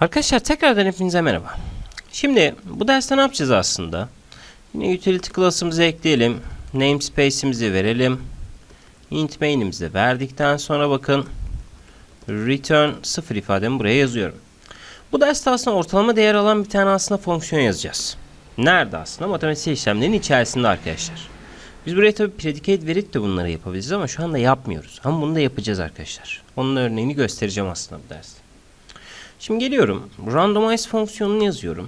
Arkadaşlar tekrardan hepinize merhaba. Şimdi bu derste ne yapacağız aslında? Yine utility class'ımızı ekleyelim. Namespace'imizi verelim. Int main'imizi verdikten sonra bakın return 0 ifademi buraya yazıyorum. Bu derste aslında ortalama değer alan bir tane aslında fonksiyon yazacağız. Nerede aslında? Matematiksel işlemlerin içerisinde arkadaşlar. Biz buraya tabii predicate verip de bunları yapabiliriz ama şu anda yapmıyoruz. Ama bunu da yapacağız arkadaşlar. Onun örneğini göstereceğim aslında bu derste. Şimdi geliyorum. Randomize fonksiyonunu yazıyorum.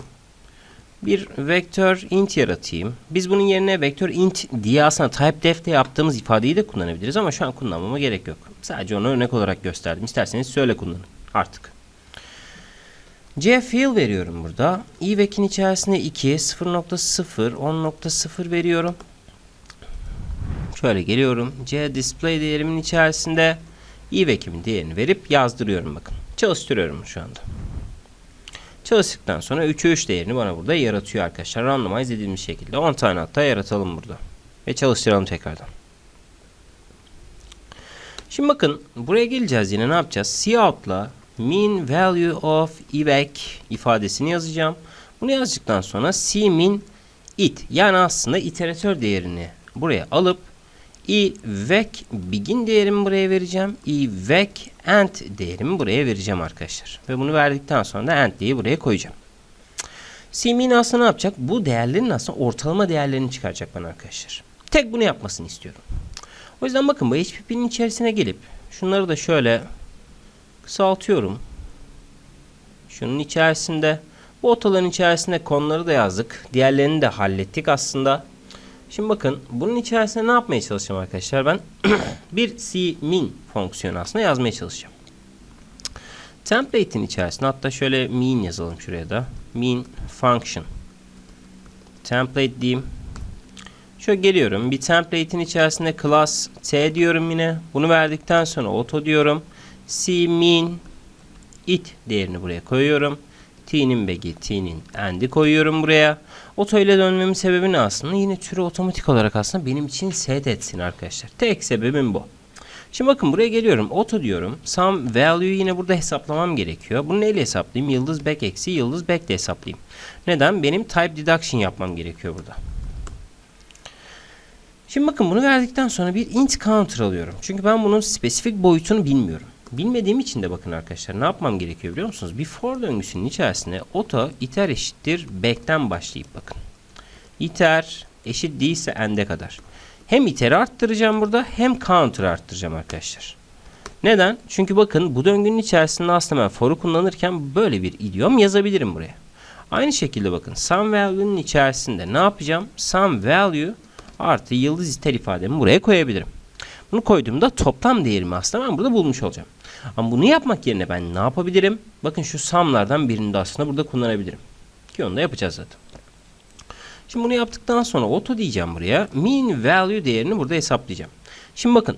Bir vektör int yaratayım. Biz bunun yerine vektör int diye aslında typedef'te yaptığımız ifadeyi de kullanabiliriz ama şu an kullanmama gerek yok. Sadece onu örnek olarak gösterdim. İsterseniz şöyle kullanın artık. C fill veriyorum burada. i vekin içerisinde 2, 0.0, 10.0 veriyorum. Şöyle geliyorum. C display değerimin içerisinde i vekimin değerini verip yazdırıyorum bakın. Çalıştırıyorum şu anda. Çalıştıktan sonra 3'e 3 değerini bana burada yaratıyor arkadaşlar. Randomize edilmiş şekilde. 10 tane hatta yaratalım burada. Ve çalıştıralım tekrardan. Şimdi bakın buraya geleceğiz yine ne yapacağız? Cout'la mean value of evac ifadesini yazacağım. Bunu yazdıktan sonra cmin it yani aslında iteratör değerini buraya alıp evac begin değerimi buraya vereceğim. evac end değerimi buraya vereceğim arkadaşlar. Ve bunu verdikten sonra da end diye buraya koyacağım. Cmin aslında ne yapacak? Bu değerlerin aslında ortalama değerlerini çıkaracak bana arkadaşlar. Tek bunu yapmasını istiyorum. O yüzden bakın bu HPP'nin içerisine gelip şunları da şöyle kısaltıyorum. Şunun içerisinde bu otaların içerisinde konuları da yazdık. Diğerlerini de hallettik aslında. Şimdi bakın bunun içerisinde ne yapmaya çalışacağım arkadaşlar ben? bir cmin fonksiyonu aslında yazmaya çalışacağım. Template'in içerisinde hatta şöyle mean yazalım şuraya da. Mean function. Template diyeyim. Şöyle geliyorum. Bir template'in içerisinde class t diyorum yine. Bunu verdikten sonra auto diyorum. cmin it değerini buraya koyuyorum. T'nin begi, T'nin end'i koyuyorum buraya. İle dönmemin sebebi ne aslında? Yine türü otomatik olarak aslında benim için set etsin arkadaşlar. Tek sebebim bu. Şimdi bakın buraya geliyorum. Auto diyorum. Some value yine burada hesaplamam gerekiyor. Bunu neyle hesaplayayım? Yıldız back eksi yıldız back de hesaplayayım. Neden? Benim type deduction yapmam gerekiyor burada. Şimdi bakın bunu verdikten sonra bir int counter alıyorum. Çünkü ben bunun spesifik boyutunu bilmiyorum. Bilmediğim için de bakın arkadaşlar ne yapmam gerekiyor biliyor musunuz? Bir for döngüsünün içerisinde auto iter eşittir back'ten başlayıp bakın. iter eşit değilse end'e kadar. Hem iter'i arttıracağım burada hem counter arttıracağım arkadaşlar. Neden? Çünkü bakın bu döngünün içerisinde aslında ben for'u kullanırken böyle bir idiom yazabilirim buraya. Aynı şekilde bakın sum value'nun içerisinde ne yapacağım? Sum value artı yıldız iter ifademi buraya koyabilirim. Bunu koyduğumda toplam değerimi aslında ben burada bulmuş olacağım. Ama bunu yapmak yerine ben ne yapabilirim? Bakın şu sumlardan birini de aslında burada kullanabilirim. Ki onu da yapacağız zaten. Şimdi bunu yaptıktan sonra auto diyeceğim buraya. Mean value değerini burada hesaplayacağım. Şimdi bakın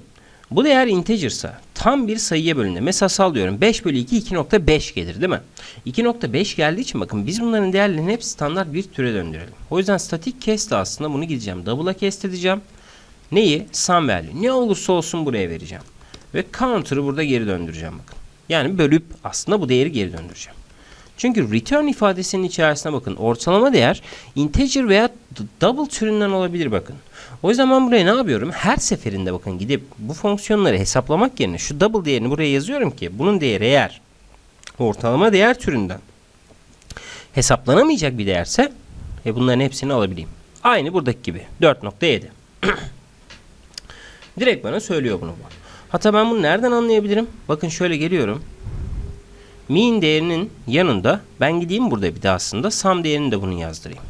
bu değer integer'sa tam bir sayıya bölünür. Mesela sallıyorum 5 bölü 2 2.5 gelir değil mi? 2.5 geldiği için bakın biz bunların değerlerini hep standart bir türe döndürelim. O yüzden static cast aslında bunu gideceğim. Double'a cast edeceğim. Neyi? Sum value. Ne olursa olsun buraya vereceğim. Ve counter'ı burada geri döndüreceğim bakın. Yani bölüp aslında bu değeri geri döndüreceğim. Çünkü return ifadesinin içerisine bakın. Ortalama değer integer veya double türünden olabilir bakın. O yüzden ben buraya ne yapıyorum? Her seferinde bakın gidip bu fonksiyonları hesaplamak yerine şu double değerini buraya yazıyorum ki bunun değeri eğer ortalama değer türünden hesaplanamayacak bir değerse e bunların hepsini alabileyim. Aynı buradaki gibi 4.7. Direkt bana söylüyor bunu bu. Hatta ben bunu nereden anlayabilirim? Bakın şöyle geliyorum. Mean değerinin yanında ben gideyim burada bir de aslında sum değerini de bunu yazdırayım.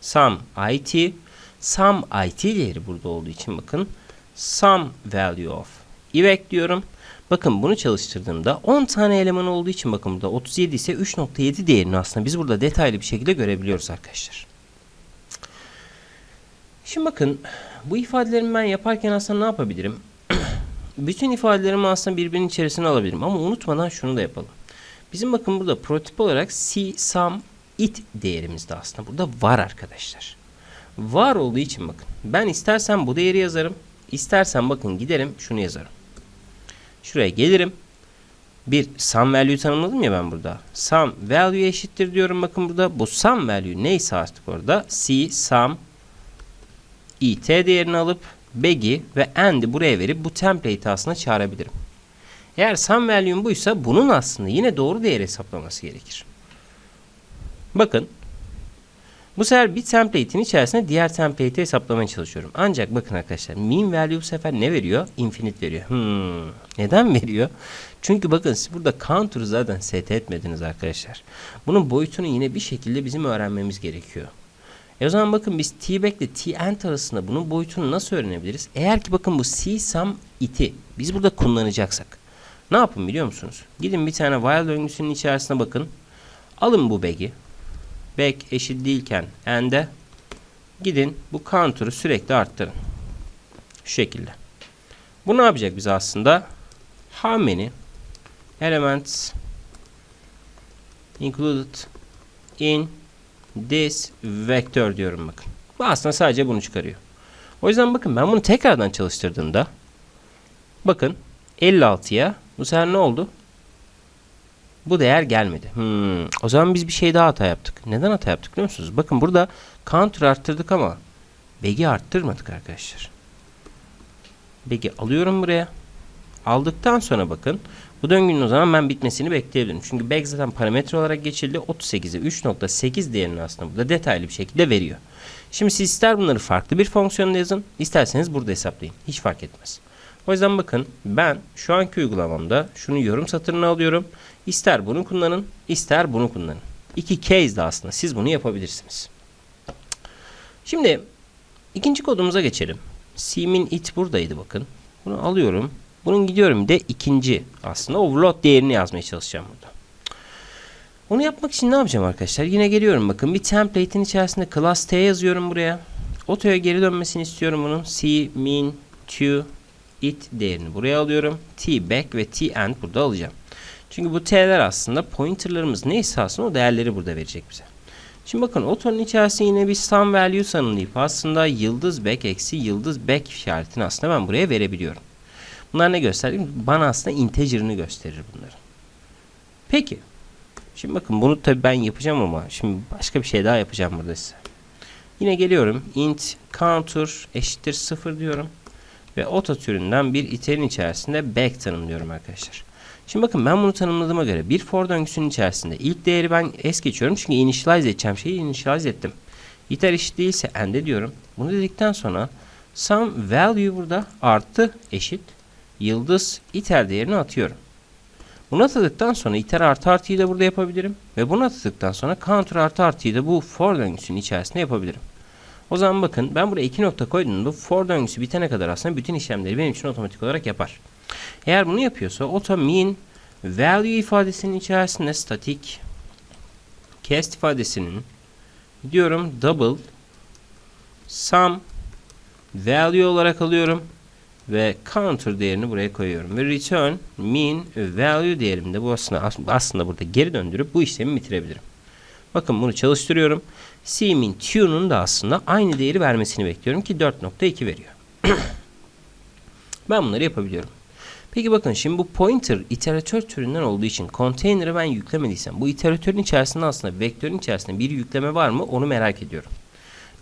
Sum it sum it değeri burada olduğu için bakın sum value of evac diyorum. Bakın bunu çalıştırdığımda 10 tane eleman olduğu için bakın burada 37 ise 3.7 değerini aslında biz burada detaylı bir şekilde görebiliyoruz arkadaşlar. Şimdi bakın bu ifadelerimi ben yaparken aslında ne yapabilirim? Bütün ifadelerimi aslında birbirinin içerisine alabilirim ama unutmadan şunu da yapalım. Bizim bakın burada prototip olarak c, sum, it değerimiz de aslında burada var arkadaşlar. Var olduğu için bakın. Ben istersen bu değeri yazarım. İstersen bakın giderim şunu yazarım. Şuraya gelirim. bir sum value tanımladım ya ben burada. Sum value eşittir diyorum bakın burada. Bu sum value neyse artık orada c sum it değerini alıp beg'i ve end'i buraya verip bu template'i aslında çağırabilirim. Eğer sum value'm buysa bunun aslında yine doğru değer hesaplaması gerekir. Bakın bu sefer bir template'in içerisinde diğer template'i hesaplamaya çalışıyorum. Ancak bakın arkadaşlar mean value bu sefer ne veriyor? Infinite veriyor. Hmm. Neden veriyor? Çünkü bakın siz burada counter'ı zaten set etmediniz arkadaşlar. Bunun boyutunu yine bir şekilde bizim öğrenmemiz gerekiyor. E o zaman bakın biz t-back ile t-end arasında bunun boyutunu nasıl öğrenebiliriz? Eğer ki bakın bu c sum it'i biz burada kullanacaksak ne yapın biliyor musunuz? Gidin bir tane while döngüsünün içerisine bakın. Alın bu bag'i. Back eşit değilken end'e gidin bu counter'ı sürekli arttırın. Şu şekilde. Bu ne yapacak bize aslında? How many elements included in this vector diyorum bakın. Bu aslında sadece bunu çıkarıyor. O yüzden bakın ben bunu tekrardan çalıştırdığımda bakın 56'ya bu sefer ne oldu? Bu değer gelmedi. Hmm, o zaman biz bir şey daha hata yaptık. Neden hata yaptık biliyor musunuz? Bakın burada counter arttırdık ama bag'i arttırmadık arkadaşlar. Bag'i alıyorum buraya. Aldıktan sonra bakın bu döngünün o zaman ben bitmesini bekleyebilirim. Çünkü bag zaten parametre olarak geçildi. 38'e 3.8 değerini aslında burada detaylı bir şekilde veriyor. Şimdi siz ister bunları farklı bir fonksiyonda yazın, isterseniz burada hesaplayın. Hiç fark etmez. O yüzden bakın ben şu anki uygulamamda şunu yorum satırına alıyorum. İster bunu kullanın, ister bunu kullanın. İki case de aslında siz bunu yapabilirsiniz. Şimdi ikinci kodumuza geçelim. Sim'in it buradaydı bakın. Bunu alıyorum. Bunun gidiyorum bir de ikinci aslında overload değerini yazmaya çalışacağım burada. Onu yapmak için ne yapacağım arkadaşlar? Yine geliyorum bakın bir template'in içerisinde class t yazıyorum buraya. Otoya geri dönmesini istiyorum bunun. C, min, to, it değerini buraya alıyorum. T back ve T end burada alacağım. Çünkü bu T'ler aslında pointerlarımız neyse aslında o değerleri burada verecek bize. Şimdi bakın otonun içerisinde yine bir sum value tanımlayıp aslında yıldız back eksi yıldız back işaretini aslında ben buraya verebiliyorum. Bunlar ne gösterir? Bana aslında integer'ını gösterir bunları. Peki. Şimdi bakın bunu tabii ben yapacağım ama şimdi başka bir şey daha yapacağım burada size. Yine geliyorum. int counter eşittir 0 diyorum. Ve auto türünden bir iterin içerisinde back tanımlıyorum arkadaşlar. Şimdi bakın ben bunu tanımladığıma göre bir for döngüsünün içerisinde ilk değeri ben es geçiyorum. Çünkü initialize edeceğim şeyi initialize ettim. iter eşit değilse end'e diyorum. Bunu dedikten sonra some value burada artı eşit yıldız iter değerini atıyorum. Bunu atadıktan sonra iter artı artıyı da burada yapabilirim. Ve bunu atadıktan sonra counter artı artıyı da bu for döngüsünün içerisinde yapabilirim. O zaman bakın ben buraya iki nokta koyduğumda for döngüsü bitene kadar aslında bütün işlemleri benim için otomatik olarak yapar. Eğer bunu yapıyorsa auto mean value ifadesinin içerisinde static cast ifadesinin diyorum double sum value olarak alıyorum ve counter değerini buraya koyuyorum ve return mean value değerimde bu aslında aslında burada geri döndürüp bu işlemi bitirebilirim. Bakın bunu çalıştırıyorum. Cmin tune'un da aslında aynı değeri vermesini bekliyorum ki 4.2 veriyor. ben bunları yapabiliyorum. Peki bakın şimdi bu pointer iteratör türünden olduğu için container'ı ben yüklemediysem bu iteratörün içerisinde aslında vektörün içerisinde bir yükleme var mı onu merak ediyorum.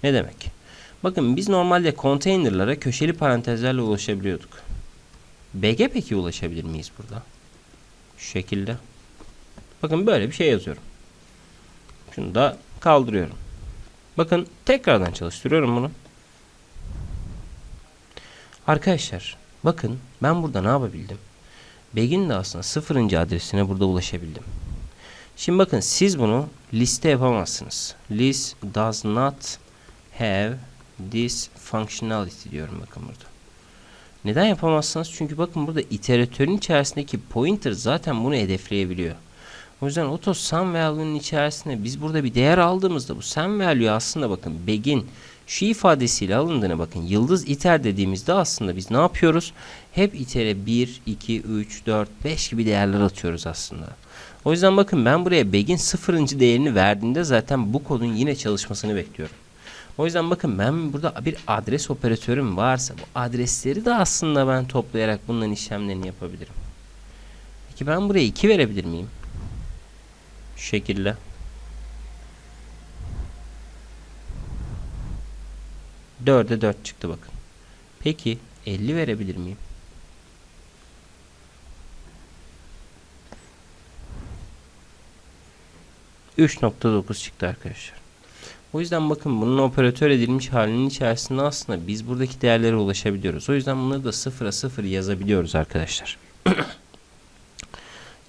Ne demek? Bakın biz normalde container'lara köşeli parantezlerle ulaşabiliyorduk. BG peki ulaşabilir miyiz burada? Şu şekilde. Bakın böyle bir şey yazıyorum. Şunu da kaldırıyorum. Bakın tekrardan çalıştırıyorum bunu. Arkadaşlar bakın ben burada ne yapabildim? Begin de aslında sıfırıncı adresine burada ulaşabildim. Şimdi bakın siz bunu liste yapamazsınız. List does not have this functionality diyorum bakın burada. Neden yapamazsınız? Çünkü bakın burada iteratörün içerisindeki pointer zaten bunu hedefleyebiliyor. O yüzden auto sum value'nun içerisinde biz burada bir değer aldığımızda bu sum value aslında bakın begin şu ifadesiyle alındığına bakın. Yıldız iter dediğimizde aslında biz ne yapıyoruz? Hep itere 1, 2, 3, 4, 5 gibi değerler atıyoruz aslında. O yüzden bakın ben buraya begin sıfırıncı değerini verdiğinde zaten bu kodun yine çalışmasını bekliyorum. O yüzden bakın ben burada bir adres operatörüm varsa bu adresleri de aslında ben toplayarak bunların işlemlerini yapabilirim. Peki ben buraya 2 verebilir miyim? Şu şekilde. Dörde 4 çıktı bakın. Peki 50 verebilir miyim? %3.9 çıktı arkadaşlar. O yüzden bakın bunun operatör edilmiş halinin içerisinde aslında biz buradaki değerlere ulaşabiliyoruz. O yüzden bunları da sıfıra sıfır yazabiliyoruz arkadaşlar.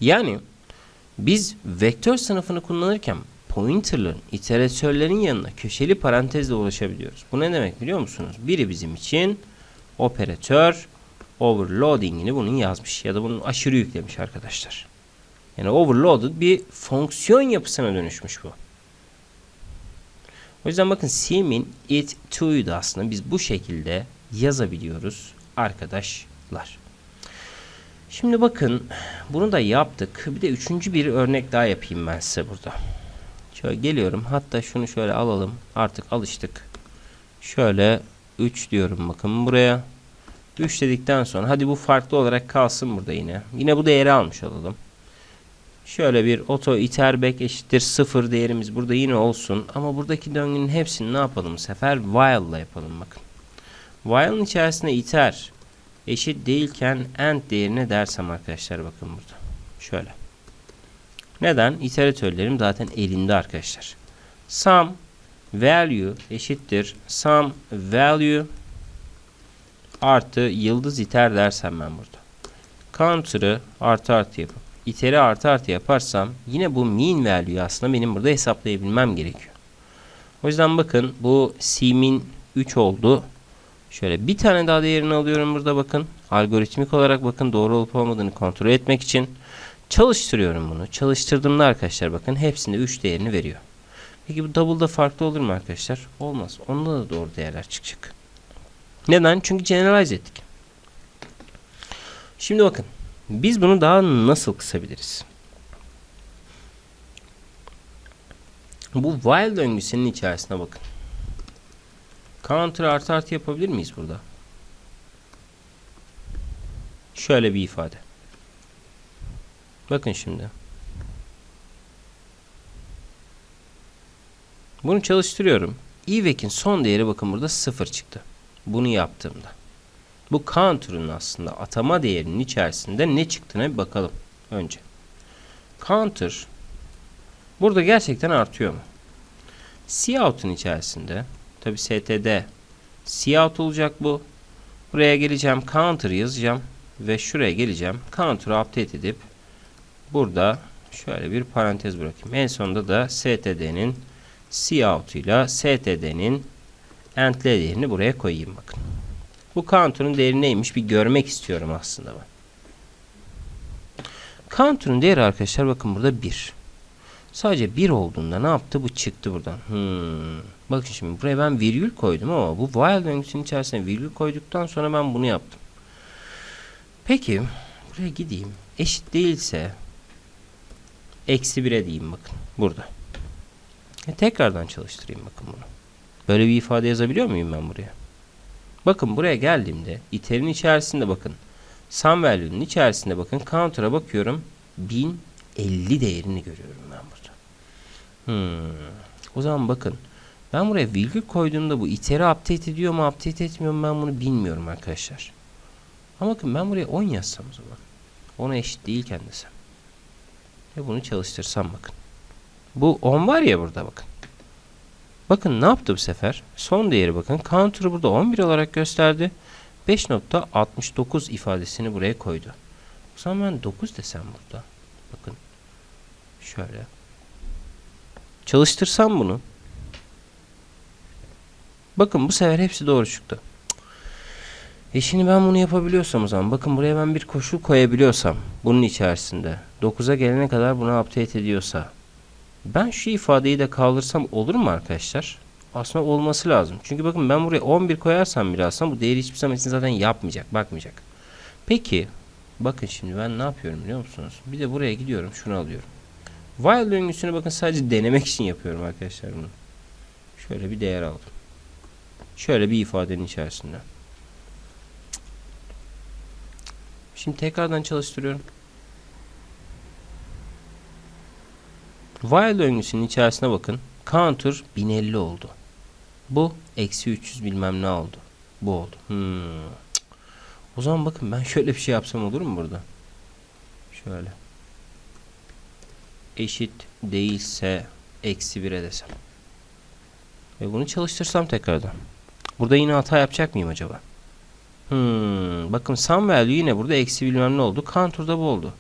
yani biz vektör sınıfını kullanırken pointerların, iteratörlerin yanına köşeli parantezle ulaşabiliyoruz. Bu ne demek biliyor musunuz? Biri bizim için operatör overloading'ini bunun yazmış ya da bunun aşırı yüklemiş arkadaşlar. Yani overloaded bir fonksiyon yapısına dönüşmüş bu. O yüzden bakın sim'in it to'yu da aslında biz bu şekilde yazabiliyoruz arkadaşlar. Şimdi bakın bunu da yaptık. Bir de üçüncü bir örnek daha yapayım ben size burada. Şöyle geliyorum. Hatta şunu şöyle alalım. Artık alıştık. Şöyle 3 diyorum bakın buraya. 3 dedikten sonra hadi bu farklı olarak kalsın burada yine. Yine bu değeri almış olalım. Şöyle bir auto iter back eşittir 0 değerimiz burada yine olsun. Ama buradaki döngünün hepsini ne yapalım bu sefer? While ile yapalım bakın. While'ın içerisinde iter eşit değilken end değerine dersem arkadaşlar bakın burada. Şöyle. Neden? İteratörlerim zaten elinde arkadaşlar. Sum value eşittir sum value artı yıldız iter dersem ben burada. Counter'ı artı artı yapıp iteri artı artı yaparsam yine bu mean value aslında benim burada hesaplayabilmem gerekiyor. O yüzden bakın bu cmin 3 oldu. Şöyle bir tane daha değerini alıyorum burada bakın. Algoritmik olarak bakın doğru olup olmadığını kontrol etmek için çalıştırıyorum bunu. Çalıştırdığımda arkadaşlar bakın hepsinde 3 değerini veriyor. Peki bu double'da farklı olur mu arkadaşlar? Olmaz. Onda da doğru değerler çıkacak. Neden? Çünkü generalize ettik. Şimdi bakın. Biz bunu daha nasıl kısabiliriz? Bu while döngüsünün içerisine bakın. Counter artı artı yapabilir miyiz burada? Şöyle bir ifade. Bakın şimdi. Bunu çalıştırıyorum. Evek'in son değeri bakın burada 0 çıktı. Bunu yaptığımda. Bu counter'ın aslında atama değerinin içerisinde ne çıktığına bir bakalım önce. Counter burada gerçekten artıyor mu? Cout'un içerisinde tabi std cout olacak bu. Buraya geleceğim counter yazacağım ve şuraya geleceğim counter'ı update edip burada şöyle bir parantez bırakayım. En sonunda da std'nin cout ile std'nin end'le değerini buraya koyayım bakın. Bu counter'ın değeri neymiş bir görmek istiyorum aslında ben. Counter'ın değeri arkadaşlar bakın burada 1. Sadece 1 olduğunda ne yaptı? Bu çıktı buradan. Hmm. Bakın şimdi buraya ben virgül koydum ama bu while döngüsünün içerisine virgül koyduktan sonra ben bunu yaptım. Peki buraya gideyim. Eşit değilse eksi 1'e diyeyim bakın burada. E, tekrardan çalıştırayım bakın bunu. Böyle bir ifade yazabiliyor muyum ben buraya? Bakın buraya geldiğimde iterin içerisinde bakın. Sum value'nin içerisinde bakın counter'a bakıyorum. 1050 değerini görüyorum ben burada. Hmm. O zaman bakın. Ben buraya virgül koyduğumda bu iteri update ediyor mu update etmiyor mu ben bunu bilmiyorum arkadaşlar. Ama bakın ben buraya 10 yazsam o zaman. 10'a eşit değilken desem. Ve bunu çalıştırsam bakın. Bu 10 var ya burada bakın. Bakın ne yaptı bu sefer? Son değeri bakın. Counter'ı burada 11 olarak gösterdi. 5.69 ifadesini buraya koydu. O zaman ben 9 desem burada. Bakın. Şöyle. Çalıştırsam bunu. Bakın bu sefer hepsi doğru çıktı. E şimdi ben bunu yapabiliyorsam o zaman bakın buraya ben bir koşul koyabiliyorsam bunun içerisinde 9'a gelene kadar bunu update ediyorsa ben şu ifadeyi de kaldırsam olur mu arkadaşlar? Aslında olması lazım. Çünkü bakın ben buraya 11 koyarsam bile bu değeri hiçbir zaman için zaten yapmayacak. Bakmayacak. Peki bakın şimdi ben ne yapıyorum biliyor musunuz? Bir de buraya gidiyorum şunu alıyorum. While döngüsünü bakın sadece denemek için yapıyorum arkadaşlar bunu. Şöyle bir değer aldım. Şöyle bir ifadenin içerisinde. Şimdi tekrardan çalıştırıyorum. While döngüsünün içerisine bakın. Counter 1050 oldu. Bu eksi 300 bilmem ne oldu. Bu oldu. Hmm. O zaman bakın ben şöyle bir şey yapsam olur mu burada? Şöyle. Eşit değilse eksi 1'e desem. Ve bunu çalıştırsam tekrardan. Burada yine hata yapacak mıyım acaba? Hmm, bakın sum value yine burada eksi bilmem ne oldu. Counter'da bu oldu.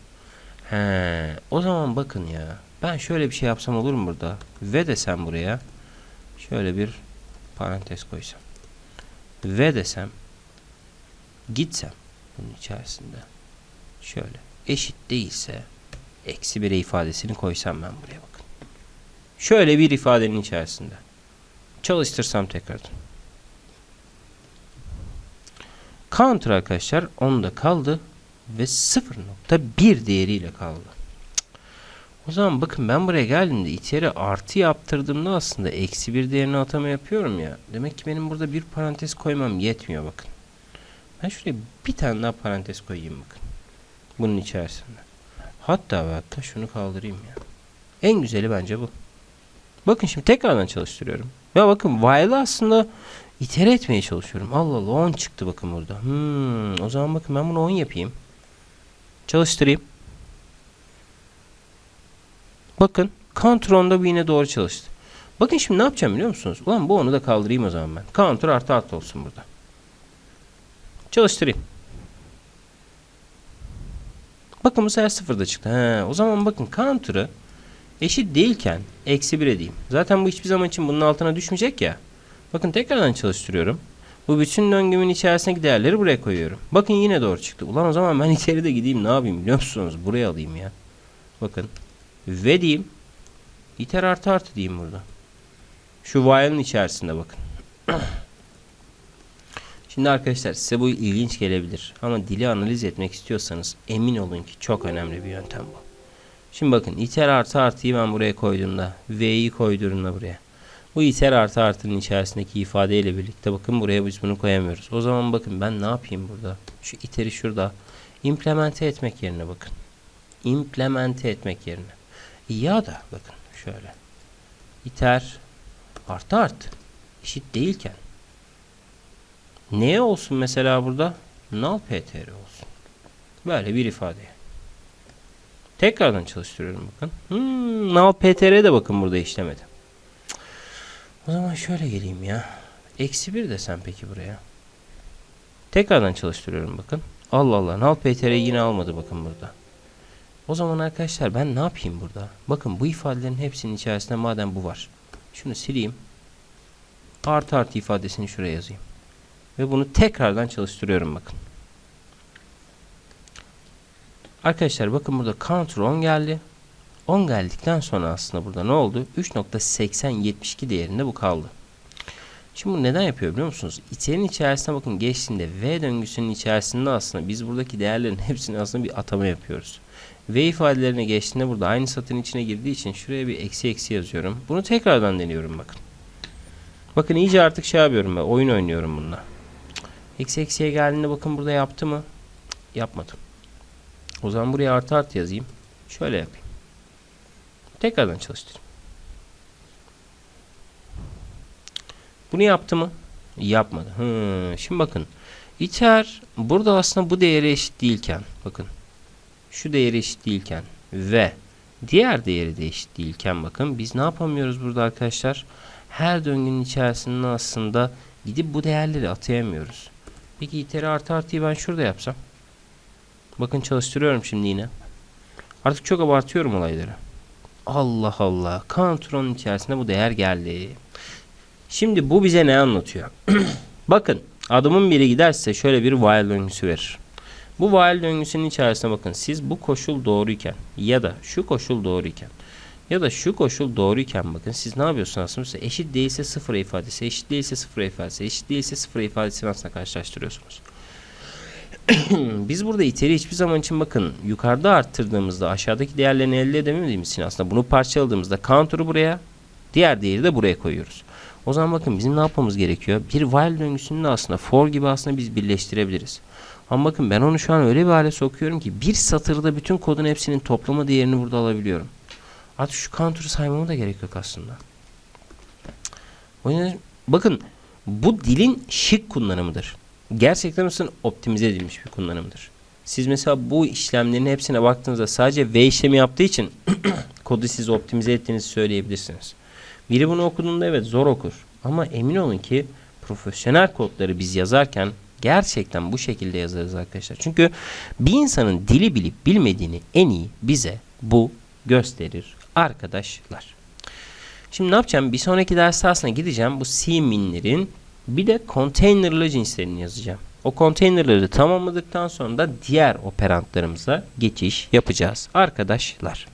He, o zaman bakın ya. Ben şöyle bir şey yapsam olur mu burada? Ve desem buraya. Şöyle bir parantez koysam. Ve desem. Gitsem. Bunun içerisinde. Şöyle. Eşit değilse. Eksi bir ifadesini koysam ben buraya bakın. Şöyle bir ifadenin içerisinde. Çalıştırsam tekrardan. Counter arkadaşlar onda kaldı ve 0.1 değeriyle kaldı. O zaman bakın ben buraya geldiğimde içeri artı yaptırdığımda aslında eksi bir değerini atama yapıyorum ya. Demek ki benim burada bir parantez koymam yetmiyor bakın. Ben şuraya bir tane daha parantez koyayım bakın. Bunun içerisinde. Hatta hatta şunu kaldırayım ya. En güzeli bence bu. Bakın şimdi tekrardan çalıştırıyorum. Ya bakın while'ı aslında itere etmeye çalışıyorum. Allah Allah 10 çıktı bakın burada. Hmm, o zaman bakın ben bunu 10 yapayım. Çalıştırayım. Bakın onda bu yine doğru çalıştı. Bakın şimdi ne yapacağım biliyor musunuz? Ulan bu onu da kaldırayım o zaman ben. Counter artı artı olsun burada. Çalıştırayım. Bakın bu sefer sıfırda çıktı. He, o zaman bakın counter'ı eşit değilken eksi 1 edeyim. Zaten bu hiçbir zaman için bunun altına düşmeyecek ya. Bakın tekrardan çalıştırıyorum. Bu bütün döngümün içerisindeki değerleri buraya koyuyorum. Bakın yine doğru çıktı. Ulan o zaman ben içeride gideyim ne yapayım biliyor musunuz? Buraya alayım ya. Bakın. Ve diyeyim. İter artı artı diyeyim burada. Şu while'ın içerisinde bakın. Şimdi arkadaşlar size bu ilginç gelebilir. Ama dili analiz etmek istiyorsanız emin olun ki çok önemli bir yöntem bu. Şimdi bakın iter artı artıyı ben buraya koyduğumda v'yi koyduğumda buraya. Bu iter artı artının içerisindeki ifadeyle birlikte bakın buraya biz bunu koyamıyoruz. O zaman bakın ben ne yapayım burada? Şu iteri şurada implemente etmek yerine bakın. Implemente etmek yerine. Ya da bakın şöyle. iter artı artı eşit değilken neye olsun mesela burada? Null ptr olsun. Böyle bir ifade. Tekrardan çalıştırıyorum bakın. Hmm, null ptr de bakın burada işlemedi. O zaman şöyle geleyim ya. Eksi bir desem peki buraya. Tekrardan çalıştırıyorum bakın. Allah Allah. Null ptr yine almadı bakın burada. O zaman arkadaşlar ben ne yapayım burada? Bakın bu ifadelerin hepsinin içerisinde madem bu var. Şunu sileyim. Artı artı ifadesini şuraya yazayım. Ve bunu tekrardan çalıştırıyorum bakın. Arkadaşlar bakın burada counter 10 geldi. 10 geldikten sonra aslında burada ne oldu? 3.8072 değerinde bu kaldı. Şimdi bu neden yapıyor biliyor musunuz? İçerinin içerisine bakın geçtiğinde V döngüsünün içerisinde aslında biz buradaki değerlerin hepsini aslında bir atama yapıyoruz. V ifadelerine geçtiğinde burada aynı satırın içine girdiği için şuraya bir eksi eksi yazıyorum. Bunu tekrardan deniyorum bakın. Bakın iyice artık şey yapıyorum ben. Oyun oynuyorum bununla. Eksi eksiye geldiğinde bakın burada yaptı mı? Yapmadım. O zaman buraya artı artı yazayım. Şöyle yapayım. Tekrardan çalıştırayım. Bunu yaptı mı? Yapmadı. Hı, şimdi bakın. İçer burada aslında bu değeri eşit değilken bakın. Şu değeri eşit değilken ve diğer değeri de eşit değilken bakın biz ne yapamıyoruz burada arkadaşlar? Her döngünün içerisinde aslında gidip bu değerleri atayamıyoruz. Peki iteri artı artıyı ben şurada yapsam. Bakın çalıştırıyorum şimdi yine. Artık çok abartıyorum olayları. Allah Allah. Counter'ın içerisinde bu değer geldi. Şimdi bu bize ne anlatıyor? bakın adımın biri giderse şöyle bir while döngüsü verir. Bu while döngüsünün içerisine bakın. Siz bu koşul doğruyken ya da şu koşul doğruyken ya da şu koşul doğruyken bakın siz ne yapıyorsunuz aslında? Eşit değilse sıfır ifadesi, eşit değilse sıfır ifadesi, eşit değilse sıfır ifadesini aslında karşılaştırıyorsunuz. Biz burada iteri hiçbir zaman için bakın yukarıda arttırdığımızda aşağıdaki değerlerini elde edemediğimiz için aslında bunu parçaladığımızda counter'ı buraya diğer değeri de buraya koyuyoruz. O zaman bakın bizim ne yapmamız gerekiyor? Bir while döngüsünü de aslında for gibi aslında biz birleştirebiliriz. Ama bakın ben onu şu an öyle bir hale sokuyorum ki bir satırda bütün kodun hepsinin toplama değerini burada alabiliyorum. Artık şu counter'ı saymama da gerek yok aslında. Bakın bu dilin şık kullanımıdır. Gerçekten aslında optimize edilmiş bir kullanımdır. Siz mesela bu işlemlerin hepsine baktığınızda sadece V işlemi yaptığı için kodu siz optimize ettiğinizi söyleyebilirsiniz. Biri bunu okuduğunda evet zor okur. Ama emin olun ki profesyonel kodları biz yazarken gerçekten bu şekilde yazarız arkadaşlar. Çünkü bir insanın dili bilip bilmediğini en iyi bize bu gösterir arkadaşlar. Şimdi ne yapacağım? Bir sonraki ders aslında gideceğim. Bu C-min'lerin bir de containerlı cinslerini yazacağım. O containerları tamamladıktan sonra da diğer operantlarımıza geçiş yapacağız arkadaşlar.